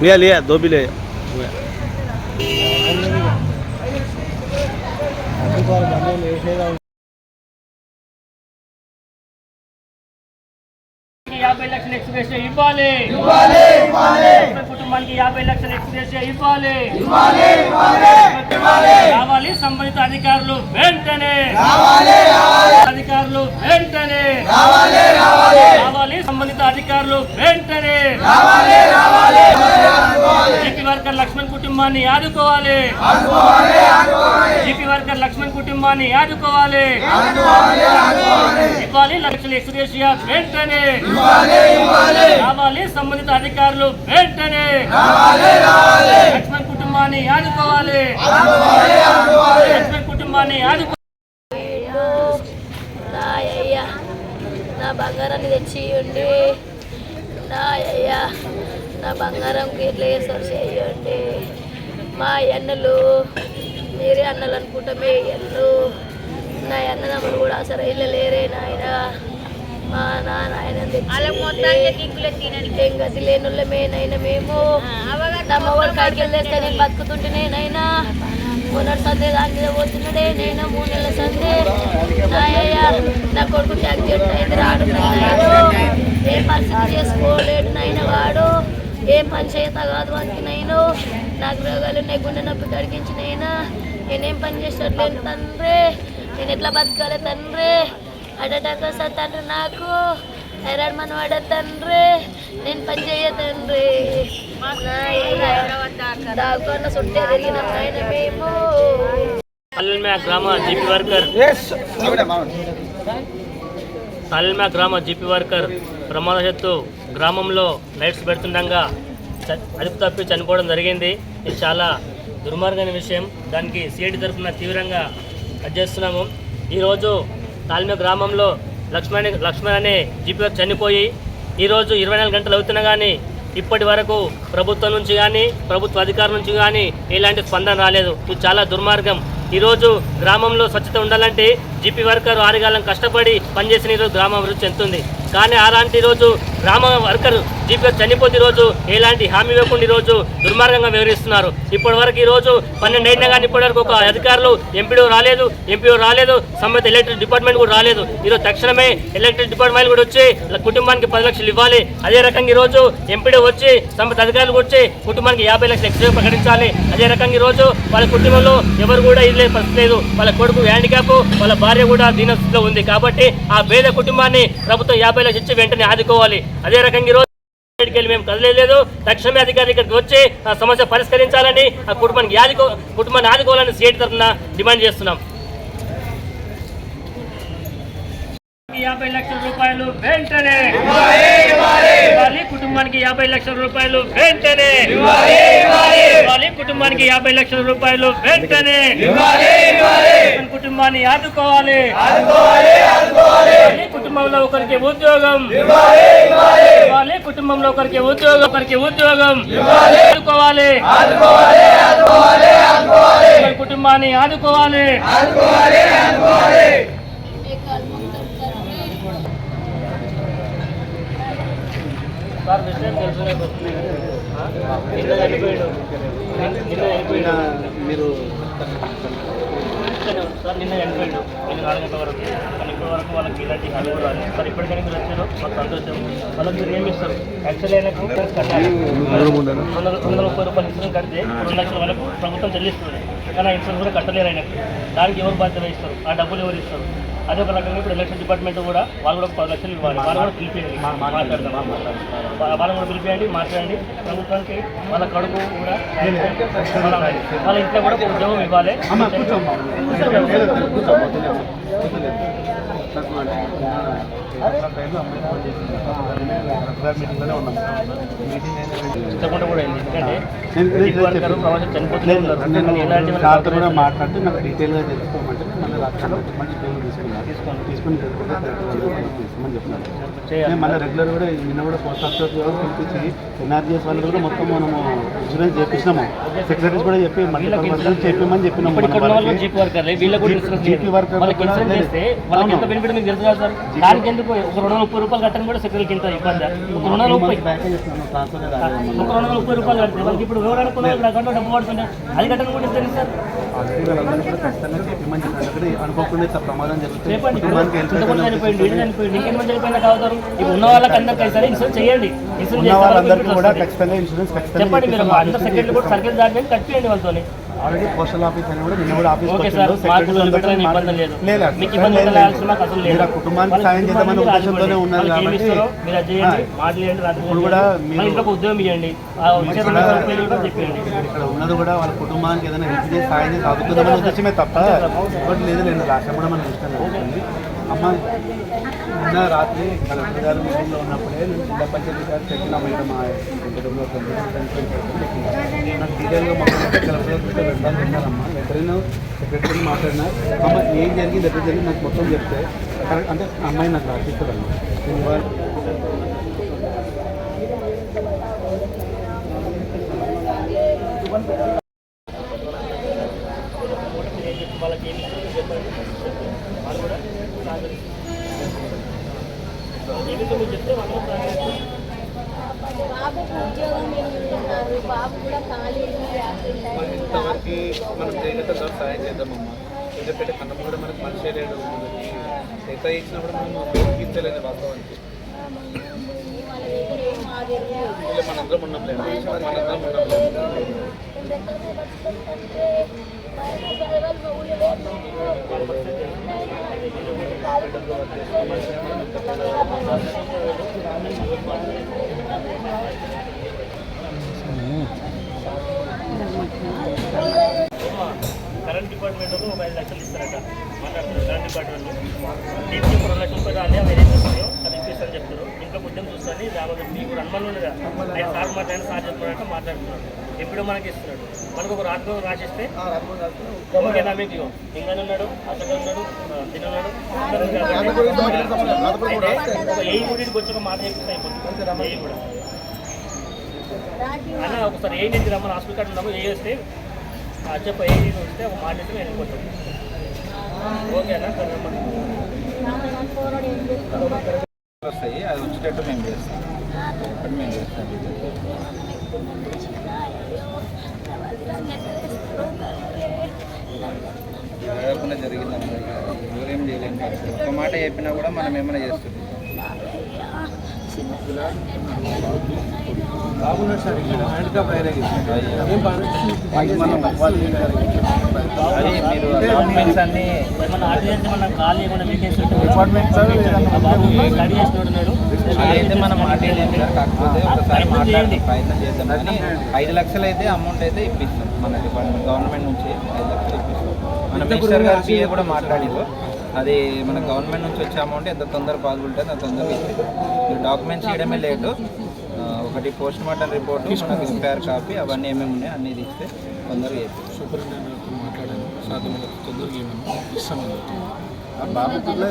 लिया लिया दो भी ले యాభై లక్షల ఎక్స్ప్రెస్ ఇవ్వాలి కుటుంబానికి యాభై లక్షల ఎక్స్ప్రెస్ ఇవ్వాలి రావాలి సంబంధిత అధికారులు వెంటనే అధికారులు వెంటనే రావాలి సంబంధిత అధికారులు వెంటనే జీపీ వర్కర్ లక్ష్మణ్ కుటుంబాన్ని ఆదుకోవాలి. జీపీ వర్కర్ లక్ష్మణ్ కుటుంబాన్ని ఆదుకోవాలి. ఇవ్వాలి లక్షల ఎక్స్గ్రేషియా వెంటనే. రావాలి సంబంధిత అధికారులు వెంటనే. లక్ష్మణ్ కుటుంబాన్ని ఆదుకోవాలి. లక్ష్మణ్ కుటుంబాన్ని ఆదుకో నా బంగారాన్ని తెచ్చి ఉండి నా అయ్య నా బంగారం ఇట్లా వేసారు చేయండి. మా అన్నలు మీరే అన్నలు అనుకుంటా మీ అన్నలు. నా అన్నదమ్ములు కూడా అసలు ఇల్లు లేరే నాయన. మా నాన్న ఆయన ఏం మేనైనా మేము. నా మగవాడు కాడికి వెళ్ళేస్తే నేను బతుకుతుంటేనే నైనా మొన్నటి సందే దాని మీద పోతున్నాడే నేను మూడు నెలల సందే. నాయయ్య నా కొడుకు యాక్సిడెంట్ అయింది రాడు నాయన. ఏ పరిస్థితి చేసుకోలేడు నాయన వాడు. ఏం పని చేత కాదు వానికి నేను నాకు రోగాలు నే గుండె నొప్పి కడిగించి నైనా నేనేం పని చేసేట్లేను తండ్రి. నేను ఎట్లా బతకాలి తండ్రి? అడటాక వస్తా తండ్రి నాకు. ఎరాడు మనవాడ తండ్రి? నేను పని చేయ తండ్రి. దాగుకున్న సుట్టే తిరిగిన నాయన మేము. అల్మా గ్రామ జీపీ వర్కర్ అల్మా గ్రామ జీపీ వర్కర్ ప్రమాదశత్తు గ్రామంలో లైట్స్ పెడుతుండగా అదుపు తప్పి చనిపోవడం జరిగింది. ఇది చాలా దుర్మార్గమైన విషయం. దానికి సిఐటి తరఫున తీవ్రంగా అడ్జేస్తున్నాము ఈరోజు తాల్మే గ్రామంలో లక్ష్మణ్ లక్ష్మణ్ అనే జీపీ వర్క్ చనిపోయి ఈరోజు ఇరవై నాలుగు గంటలు అవుతున్నా కానీ ఇప్పటి వరకు ప్రభుత్వం నుంచి కానీ ప్రభుత్వ అధికారుల నుంచి కానీ ఎలాంటి స్పందన రాలేదు. ఇది చాలా దుర్మార్గం. ఈరోజు గ్రామంలో స్వచ్ఛత ఉండాలంటే జీపీ వర్కర్ ఆరుగాలం కష్టపడి పనిచేసిన ఈరోజు గ్రామం అభివృద్ధి చెందుతుంది. కానీ అలాంటి రోజు గ్రామ వర్కర్ జీపీఎస్ చనిపోతే ఈరోజు ఎలాంటి హామీ ఇవ్వకుండా ఈరోజు దుర్మార్గంగా వివరిస్తున్నారు ఇప్పటి వరకు ఈరోజు పన్నెండు అయినా కానీ ఇప్పటి వరకు ఒక అధికారులు ఎంపీడో రాలేదు ఎంపీఓ రాలేదు సంబంధిత ఎలక్ట్రిక్ డిపార్ట్మెంట్ కూడా రాలేదు. ఈరోజు తక్షణమే ఎలక్ట్రిక్ డిపార్ట్మెంట్ కూడా వచ్చి కుటుంబానికి పది లక్షలు ఇవ్వాలి. అదే రకంగా ఈరోజు ఎంపీడో వచ్చి సంబంధిత అధికారులు కూడా వచ్చి కుటుంబానికి యాభై లక్షలు ఎక్స్ట్రా ప్రకటించాలి. అదే రకంగా ఈరోజు వాళ్ళ కుటుంబంలో ఎవరు కూడా ఇది లేదు పరిస్థితి లేదు. వాళ్ళ కొడుకు హ్యాండిక్యాప్ వాళ్ళ భార్య కూడా దీనస్థితిలో ఉంది. కాబట్టి ఆ పేద కుటుంబాన్ని ప్రభుత్వం యాభై లక్షలు ఇచ్చి వెంటనే ఆదుకోవాలి. అదే రకంగా ఈరోజు వెళ్ళి మేము కదలేదు తక్షణమే అధికారులు ఇక్కడికి వచ్చి ఆ సమస్య పరిష్కరించాలని ఆ కుటుంబానికి ఆదుకో కుటుంబాన్ని ఆదుకోవాలని సీట్ తరఫున డిమాండ్ చేస్తున్నాం. యాభై లక్షల రూపాయలు వెంటనే. ఇవ్వాలి కుటుంబానికి యాభై లక్షల రూపాయలు వెంటనే. ఇవ్వాలి కుటుంబానికి యాభై లక్షల రూపాయలు వెంటనే. కుటుంబాన్ని ఆదుకోవాలి. కుటుంబంలో ఒకరికి ఉద్యోగం. ఇవ్వాలి కుటుంబంలో ఒకరికి ఉద్యోగం. ఒకరికి ఉద్యోగం. ఆదుకోవాలి. కుటుంబాన్ని ఆదుకోవాలి. సార్ విషయం తెలుసునే నిన్న చనిపోయాడు నిన్న చనిపోయాడు మీరు సార్ నిన్న చనిపోయాడు నిన్న నాలుగు గంటల వరకు. కానీ ఇప్పటి వరకు వాళ్ళకి ఇలాంటి హామీ కూడా సార్ ఇప్పటికైనా మీరు వచ్చారు మాకు సంతోషం. వాళ్ళకి మీరు ఏమి ఇస్తారు యాక్చువల్లీ వందల వందల ముప్పై రూపాయలు ఇన్సూరెన్స్ కడితే రెండు లక్షల వరకు ప్రభుత్వం చెల్లిస్తుంది. కానీ ఆ ఇన్సూరెన్స్ కూడా కట్టలేరు ఆయనకు. దానికి ఎవరు బాధ్యత ఇస్తారు ఆ డబ్బులు ఎవరు ఇస్తారు? అదే ఒక రకంగా ఇప్పుడు ఎలక్షన్ డిపార్ట్మెంట్ కూడా వాళ్ళు కూడా పది లక్షలు ఇవ్వాలి. వాళ్ళు కూడా పిలిపియండి. మాట్లాడదాం వాళ్ళని కూడా పిలిపియండి మాట్లాడండి. ప్రభుత్వానికి వాళ్ళ కడుపు కూడా వాళ్ళ ఇంట్లో కూడా ఉద్యోగం ఇవ్వాలి. సార్తో కూడా మాట్లాడితే నాకు డీటెయిల్గా తెలుసుకోమంటే మళ్ళీ మంచి తీసుకున్నాను. తీసుకుని చెప్తున్నాను రెగ్యులర్ కూడా నిన్న కూడా పోస్ట్ ఆఫీస్ కూడా పిలిపించి ఎన్ఆర్జీఎస్ వాళ్ళు కూడా మొత్తం మనము ఇన్సూరెన్స్ చేపించినాము సెక్రటరీస్ కూడా చెప్పి మళ్ళీ చెప్పమని చెప్పినాము. జీపీ. వర్కర్ ఒక రెండు వందల ముప్పై రూపాయలు కట్టడం కూడా సెక్రటరీకి ఇంత ఇబ్బంది. ఒక రెండు వందల ముప్పై ఒక రెండు వందల ముప్పై రూపాయలు కడితే వాళ్ళకి ఇప్పుడు వివరాలు కూడా ఇప్పుడు అకౌంట్లో డబ్బు పడుతుంటే అది కూడా సార్. ఉన్న వాళ్ళకి అందరికీ ఇన్సూరెన్స్ చేయండి. ఇన్సూరెన్స్ చెప్పండి మీరు. అందరు సెక్రటరీ కూడా సర్కిల్ దాటి కట్టియండి వాళ్ళతో ఆల్రెడీ పోస్టల్ ఆఫీస్ అని కూడా నిన్న కూడా ఆఫీస్ మీరు ఆ కుటుంబానికి సాయం చేద్దామనే ఉద్దేశంతోనే. ఉన్నారు కాబట్టి ఇప్పుడు కూడా ఇక్కడ ఉన్నది కూడా వాళ్ళ కుటుంబానికి ఏదైనా హెల్ప్ చేసి సాయం చేసి ఆదుకుందామని ఉద్దేశమే తప్ప ఒకటి లేదు లేదు. రాష్ట్రం కూడా మనకి ఇష్టం అమ్మ నిన్న రాత్రి కలెక్టర్ గారు మీటింగ్లో ఉన్నప్పుడే నేను జిల్లా పంచాయతీ గారు చెప్పిన మేడం మా కుటుంబంలో నాకు డీటెయిల్గా మాట్లాడితే కలెక్టర్ గారు కూడా వెళ్దాం ఉన్నారమ్మా ఎక్కడైనా సెక్రటరీ మాట్లాడినా అమ్మ ఏం జరిగింది? ఎక్కడ జరిగింది? నాకు మొత్తం చెప్తే కరెక్ట్ అంటే అమ్మాయి నాకు రాసిస్తారమ్మా నేను ఇవాళ వాళ్ళకి ఏమి ఇస్తారో చెప్పండి వాళ్ళు కూడా సహకరిస్తారు. ఇస్తారో మీరు చెప్తే వాళ్ళు. బాబుకి ఉద్యోగం ఇస్తున్నారు బాబు కూడా ఖాళీ ఇంతవరకు మనం సాయం చేద్దామమ్మా. ఎందుకంటే కన్నం కూడా మనకు మనిషి లేడు ఎంత ఇచ్చినా కూడా మనం తీర్చలేదు వాస్తవానికి. మనందరం ఉన్నాం లేదు? మనందరం ఉన్నాం లేదు? కరెంట్ డిపార్ట్మెంట్ ఒక ఐదు లక్షలు ఇస్తారట. మాట్లాడుతున్నారు. Current department. దీనికి రెండు లక్షల రూపాయలు రాలే అవి ఏం చేస్తున్నాయో ఇప్పిస్తారని చెప్తారు ఇంకా కొంచెం చూస్తాను దాని మీకు అనుమానం ఉండదు ఆయన సార్ మాట్లాడిన సార్ చెప్తున్నారంటే మాట్లాడుతున్నాడు. ఎప్పుడు మనకి ఇస్తున్నాడు. మనకు ఒక రాత్రి రాసిస్తే ఓకేనా మీకు ఇంకా ఉన్నాడు అతడు ఉన్నాడు ఏ గుడికి వచ్చి ఒక మాట చెప్పిస్తే అయిపోతుంది. ఏ కూడా. అన్న ఒకసారి ఏ నుంచి రమ్మని హాస్పిటల్ కార్డు ఉన్నాము. ఏ వస్తే ఆ చెప్ప ఏ వస్తే ఒక మాట ఇస్తే నేను వెళ్ళిపోతాను. ఓకేనా సరే వస్తాయి అది వచ్చేటట్టు మేము చేస్తాం. అది మేము చేస్తాం. జరగకుండా జరిగిందమ్మా ఎవరేం చేయలేము ఒక్క మాట చెప్పినా కూడా మనం ఏమైనా చేస్తుంది డాక్యుమెంట్స్ అన్నీ ఏమన్నా ఆర్డినెన్స్ ఏమన్నా ఖాళీ ఏమన్నా వీకెన్స్ డిపార్ట్మెంట్ బాబు స్టడీ చేస్తున్నాడు అదైతే మనం కాకపోతే ఒకసారి మాట్లాడి ప్రయత్నం చేద్దాం. కానీ ఐదు లక్షలు అయితే అమౌంట్ అయితే ఇప్పిస్తాం. మన డిపార్ట్మెంట్ గవర్నమెంట్ నుంచి ఐదు లక్షలు ఇప్పిస్తాం. మన మినిస్టర్ గారు పిఏ కూడా మాట్లాడారు. అది మన గవర్నమెంట్ నుంచి వచ్చే అమౌంట్ ఎంత తొందర పాసిబిలిటీ అంత తొందరగా మీరు డాక్యుమెంట్స్ చేయడమే లేటు ఒకటి పోస్ట్ మార్టం రిపోర్ట్ మనకి ఎఫ్ఐఆర్ కాపీ అవన్నీ ఏమేమి ఉన్నాయి అన్నీ ఇస్తే తొందరగా చేస్తాం సూపరింటెండెంట్తో మాట్లాడాను సాధ్యమైనంత తొందరగా ఏమన్నా ఇస్తామని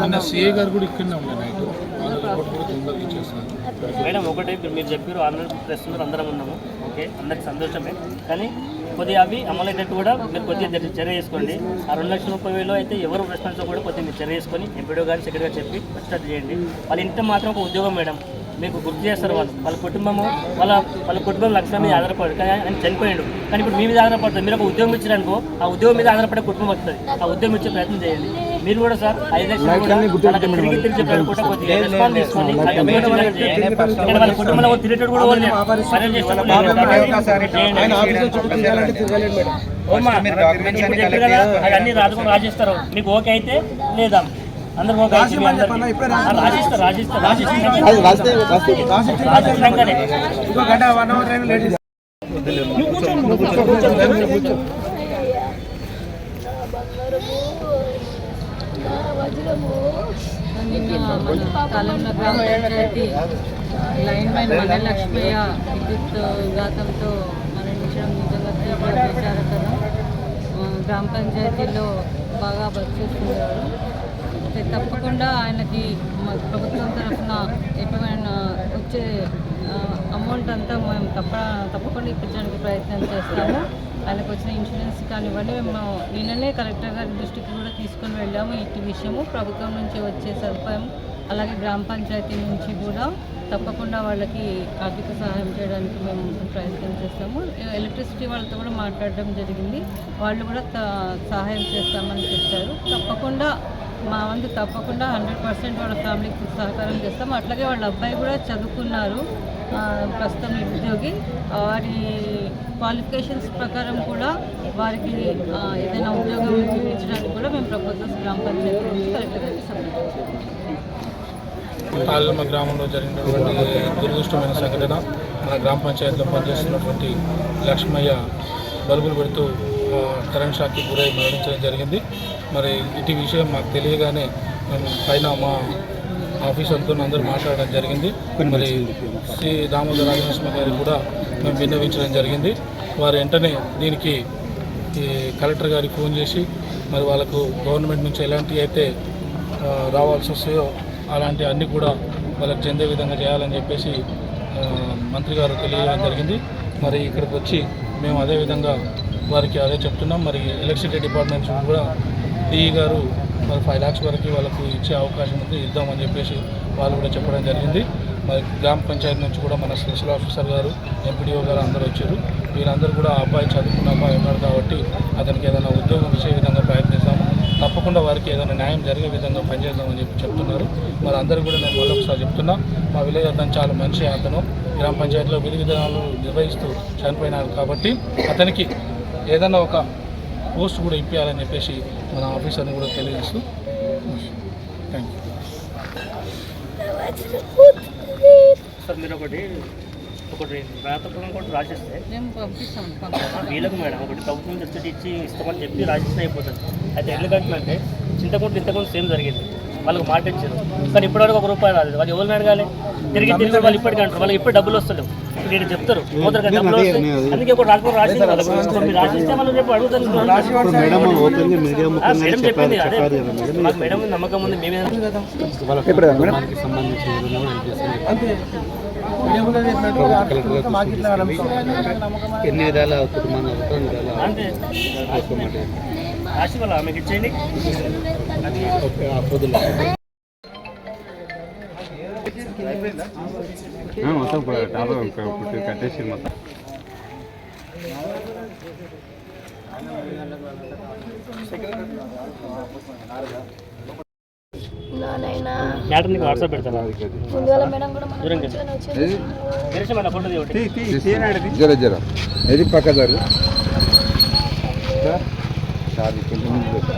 నిన్న సిఏ గారు కూడా ఇక్కడనే ఉండే నైట్. వాళ్ళ రిపోర్ట్ కూడా తొందరగా ఇచ్చేస్తున్నారు. మేడం ఒకటి ఇప్పుడు మీరు చెప్పారు అందరూ ప్రెస్ అందరం ఉన్నాము. ఓకే అందరికి సంతోషమే. కానీ కొద్దిగా అవి అమలయ్యేటట్టు కూడా మీరు కొద్దిగా చర్య- చర్య చేసుకోండి. ఆ రెండు లక్షల ముప్పై వేలు అయితే ఎవరు రెస్పాన్స్ కూడా కొద్దిగా మీరు చర్య చేసుకొని ఎంపీడో గారు సెక్రటరీ గారు చెప్పి వచ్చేటట్టు చేయండి. వాళ్ళ ఇంట్లో మాత్రం ఒక ఉద్యోగం మేడం. మీకు గుర్తు చేస్తారు వాళ్ళు. వాళ్ళ కుటుంబము వాళ్ళ వాళ్ళ కుటుంబం లక్షల మీద ఆధారపడు కానీ ఆయన చనిపోయాడు. కానీ ఇప్పుడు మీ మీద ఆధారపడుతుంది మీరు ఒక ఉద్యోగం ఇచ్చారనుకో ఆ ఉద్యోగం మీద ఆధారపడే కుటుంబం వస్తుంది. ఆ ఉద్యోగం ఇచ్చే ప్రయత్నం చేయండి. మీరు కూడా సార్ ఐదు లక్షలు కూడా వాళ్ళకి తిరిగి తిరిగి చెప్పారు కూడా కొద్దిగా రెస్పాన్స్ తీసుకొని వాళ్ళ కుటుంబంలో తిరిగేటోడు కూడా అవన్నీ రాసుకొని రాసిస్తారు మీకు ఓకే అయితే లేదా. అందరు కాలంలో గ్రామ పంచాయతీ లైన్ మ్యాన్ మన లక్ష్మయ్య విద్యుత్ ఘాతంతో మరణించడం నిజంగా తీవ్ర విచారకరం గ్రామ పంచాయతీలో బాగా అయితే తప్పకుండా ఆయనకి ప్రభుత్వం తరఫున ఏమైనా వచ్చే అమౌంట్ అంతా మేము తప్ప తప్పకుండా ఇప్పించడానికి ప్రయత్నం చేస్తాము. ఆయనకు వచ్చిన ఇన్సూరెన్స్ కానివ్వండి మేము నిన్ననే కలెక్టర్ గారి దృష్టికి కూడా తీసుకొని వెళ్ళాము ఇటు విషయము. ప్రభుత్వం నుంచి వచ్చే సదుపాయం అలాగే గ్రామ పంచాయతీ నుంచి కూడా తప్పకుండా వాళ్ళకి ఆర్థిక సహాయం చేయడానికి మేము ప్రయత్నం చేస్తాము. ఎలక్ట్రిసిటీ వాళ్ళతో కూడా మాట్లాడడం జరిగింది. వాళ్ళు కూడా సహాయం చేస్తామని చెప్పారు. తప్పకుండా మా వంతు తప్పకుండా హండ్రెడ్ పర్సెంట్ వాళ్ళ ఫ్యామిలీకి సహకారం చేస్తాం. అట్లాగే వాళ్ళ అబ్బాయి కూడా చదువుకున్నారు ప్రస్తుతం నిరుద్యోగి. వారి క్వాలిఫికేషన్స్ ప్రకారం కూడా వారికి ఏదైనా ఉద్యోగం ఇప్పించడానికి కూడా మేము ప్రపోజల్స్ గ్రామ పంచాయతీ నుంచి కలెక్టర్ గారికి తాళ్ళమ్మ గ్రామంలో జరిగినటువంటి దురదృష్టమైన సంఘటన మన గ్రామ పంచాయతీలో పనిచేస్తున్నటువంటి లక్ష్మయ్య బల్బులు పెడుతూ కరెంట్ షాక్కి గురై మరణించడం జరిగింది. మరి ఇటు విషయం మాకు తెలియగానే మేము పైన మా ఆఫీసర్తో అందరూ మాట్లాడడం జరిగింది. మరి శ్రీ దామోదర రాజనరసింహ గారికి కూడా మేము విన్నవించడం జరిగింది. వారు వెంటనే దీనికి ఈ కలెక్టర్ గారికి ఫోన్ చేసి మరి వాళ్ళకు గవర్నమెంట్ నుంచి ఎలాంటి అయితే రావాల్సి వస్తాయో అలాంటి అన్నీ కూడా వాళ్ళకి చెందే విధంగా చేయాలని చెప్పేసి మంత్రి గారు తెలియజేయడం జరిగింది. మరి ఇక్కడికి వచ్చి మేము అదే విధంగా వారికి అదే చెప్తున్నాం. మరి ఎలక్ట్రిసిటీ డిపార్ట్మెంట్ కూడా డిఈ గారు మరి ఫైవ్ ల్యాక్స్ వరకు వాళ్ళకు ఇచ్చే అవకాశం ఉంది ఇద్దామని చెప్పేసి వాళ్ళు కూడా చెప్పడం జరిగింది. మరి గ్రామ పంచాయతీ నుంచి కూడా మన స్పెషల్ ఆఫీసర్ గారు ఎంపీడీఓ గారు అందరూ వచ్చారు. వీళ్ళందరూ కూడా ఆ అబ్బాయి చదువుకున్న అబ్బాయి ఉన్నారు కాబట్టి అతనికి ఏదైనా ఉద్యోగం ఇచ్చే విధంగా ప్రయత్నిస్తాము. తప్పకుండా వారికి ఏదైనా న్యాయం జరిగే విధంగా పనిచేద్దామని చెప్పి చెప్తున్నారు. మరి అందరూ కూడా నేను మళ్ళొకసారి చెప్తున్నా మా విలేజ్ అతను చాలా మంచి అతను. గ్రామ పంచాయతీలో విధి విధానాలు నిర్వహిస్తూ చనిపోయినాడు కాబట్టి అతనికి ఏదైనా ఒక పోస్ట్ కూడా ఇప్పించాలని చెప్పేసి మన ఆఫీసర్ని కూడా తెలియజేస్తూ థ్యాంక్ యూ. సార్ మీరు ఒకటి ఒకటి రాతపూర్వం కూడా రాసిస్తే మేము పంపిస్తాం పంపిస్తాం. వీళ్ళకు మేడం ఒకటి ప్రభుత్వం చెప్తే ఇచ్చి ఇస్తామని చెప్పి రాసిస్తే అయిపోతుంది. అయితే కట్టినంటే చింతకుంట ఇంతకుముందు సేమ్ జరిగింది. వాళ్ళకి మాట ఇచ్చారు. కానీ ఇప్పటివరకు ఒక రూపాయి రాలేదు. వాళ్ళు ఎవరిని అడగాలి? తిరిగి తిరిగి వాళ్ళు ఇప్పటికి అంటారు. వాళ్ళకి ఇప్పుడు డబ్బులు వస్తలేవు. చెప్తారు. మొదటి డబ్బులు వస్తాయి అందుకే ఒక రాసింది రాసిస్తే రేపు మేడం మేడం చెప్పింది అదే. మాకు నమ్మకం ఉంది. మేమే ఎన్ని విధాల కుటుంబాన్ని అంతే. రాసి వాళ్ళు ఆమెకి ఇచ్చేయండి. ఓకే దూరం మంచిగానే వచ్చింది. తెలిసి మన ఫోటో ఒకటి. జర జర. ఇది పక్క జరు? సార్ కొంచెం ముందు పెట్టు.